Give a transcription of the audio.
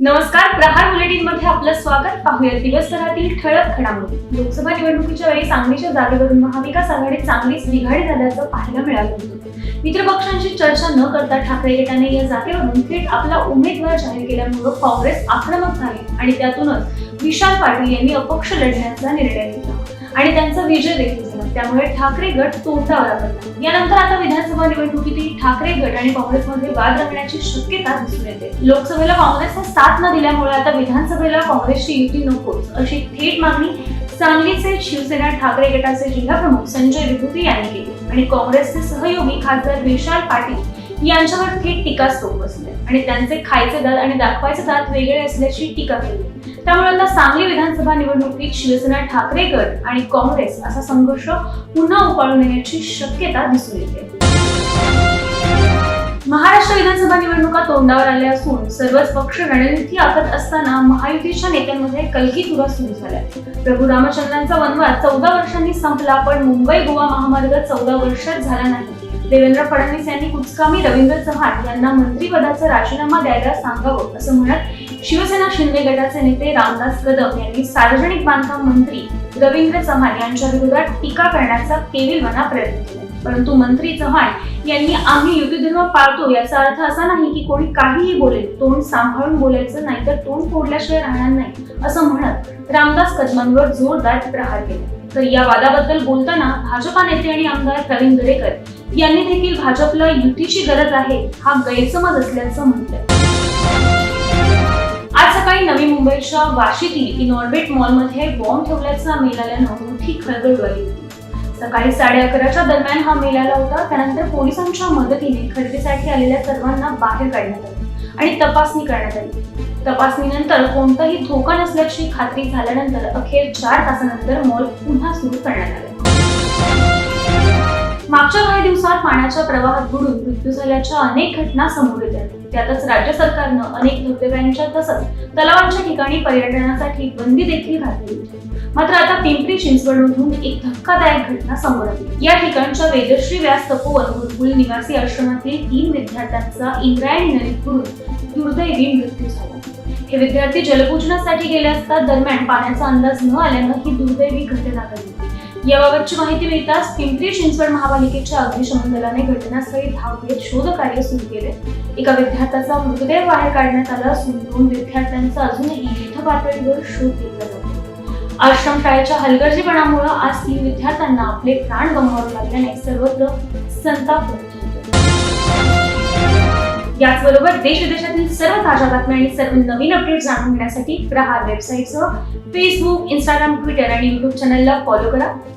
नमस्कार प्रहार बुलेटिनमध्ये आपलं स्वागत. पाहूया दिवसभरातील ठळक घडामोडी. लोकसभा निवडणुकीच्या वेळी सांगलीच्या जागेवरून महाविकास आघाडीत चांगलीच बिघाडी झाल्याचं पाहायला मिळालं होतं. मित्रपक्षांशी चर्चा न करता ठाकरे गटाने या जागेवरून थेट आपला उमेदवार जाहीर केल्यामुळं काँग्रेस आक्रमक झाली आणि त्यातूनच विशाल पाटील यांनी अपक्ष लढण्याचा निर्णय घेतला. आणि त्यांचा विजय देखील त्यामुळे ठाकरे गट तोंडावर पडला यानंतर आता विधानसभा निवडणुकीतही ठाकरे गट आणि काँग्रेसमध्ये वाद रंगण्याची शक्यता दिसून येते. लोकसभेला काँग्रेसने साथ न दिल्यामुळे आता विधानसभेला काँग्रेसची युती नकोच अशी थेट मागणी सांगलीचे शिवसेना ठाकरे गटाचे जिल्हाप्रमुख संजय विभूती यांनी केली. आणि काँग्रेसचे सहयोगी खासदार विशाल पाटील यांच्यावर थेट टीकास्त्रोत बसले. आणि त्यांचे खायचे दात आणि दाखवायचे दात वेगळे असल्याची टीका केली. त्यामुळे आता सांगली विधानसभा निवडणुकीत शिवसेना ठाकरे गट आणि काँग्रेस असा संघर्ष पुन्हा उपाळून येण्याची शक्यता दिसून येते. महाराष्ट्र विधानसभा निवडणुका तोंडावर आल्या असून सर्वच पक्ष रणनीती आखत असताना महायुतीच्या नेत्यांमध्ये कलगीतुरा सुरू झाल्या. प्रभू रामचंद्रांचा वनवास चौदा वर्षांनी संपला पण मुंबई गोवा महामार्ग चौदा वर्षात झाला नाही. देवेंद्र फडणवीस यांनी कुचकामी रवींद्र चव्हाण यांना मंत्रिपदाचा राजीनामा द्यायला सांगावं असं म्हणत शिवसेना शिंदे गटाचे नेते रामदास कदम यांनी सार्वजनिक बांधकाम मंत्री रवींद्र चव्हाण यांच्या विरोधात टीका करण्याचा केविलवाना प्रयत्न केला. परंतु मंत्री चव्हाण यांनी आम्ही युती पाळतो याचा अर्थ असा नाही की कोणी काहीही बोलेल तोंड सांभाळून बोलायचं नाही तर तोंड फोडल्याशिवाय राहणार नाही असं म्हणत रामदास कदमांवर जोरदार प्रहार केला. तर या वादाबद्दल बोलताना भाजपा नेते आणि आमदार प्रवीण दरेकर यांनी देखील भाजपला युतीची गरज आहे हा गैरसमज असल्याचं म्हटलंय. आज सकाळी नवी मुंबईच्या वाशीतील इनऑर्बिट मॉलमध्ये बॉम्ब ठेवल्याचा मेल आल्यानं मोठी खळबळ उडाली होती सकाळी साडे अकराच्या दरम्यान हा मेल आला होता त्यानंतर पोलिसांच्या मदतीने खरेदीसाठी आलेल्या सर्वांना बाहेर काढण्यात आलं आणि तपासणी करण्यात आली. तपासणीनंतर कोणताही धोका नसल्याची खात्री झाल्यानंतर अखेर चार तासानंतर मॉल पुन्हा सुरू करण्यात आले. मागच्या काही दिवसात पाण्याच्या प्रवाहात बुडून मृत्यू झाल्याच्या अनेक घटना समोर येत आहेत त्यातच राज्य सरकारनं अनेक धबधब्यांच्या तसंच तलावांच्या ठिकाणी पर्यटनासाठी बंदी देखील घातली होती. मात्र आता पिंपरी चिंचवडमधून एक धक्कादायक घटना समोर आली. या ठिकाणच्या वेदश्री व्यास तपोवन गुरुकुल निवासी आश्रमातील तीन विद्यार्थ्यांचा इंद्रायणी नदीत बुडून दुर्दैवी मृत्यू झाला. हे विद्यार्थी जलपूजनासाठी गेले असता दरम्यान पाण्याचा अंदाज न आल्यानं ही दुर्दैवी घटना घडली. याबाबतची माहिती मिळताच पिंपरी चिंचवड महापालिकेच्या अग्निशमन दलाने घटनास्थळी धाव घेत शोध कार्य सुरू केले. एका विद्यार्थ्याचा मृतदेह बाहेर काढण्यात आला असून दोन विद्यार्थ्यांचा अजूनही युद्ध पातळीवर शोध घेतला जातो. आश्रम शाळेच्या हलगर्जीपणामुळे आज तीन विद्यार्थ्यांना आपले प्राण गमवावे लागल्याने सर्वत्र संताप याचबरोबर देश विदेशातील सर्व ताज्या बातम्या आणि सर्व नवीन अपडेट जाणून घेण्यासाठी प्रहार वेबसाईटसह फेसबुक इंस्टाग्राम ट्विटर आणि युट्यूब चॅनलला फॉलो करा.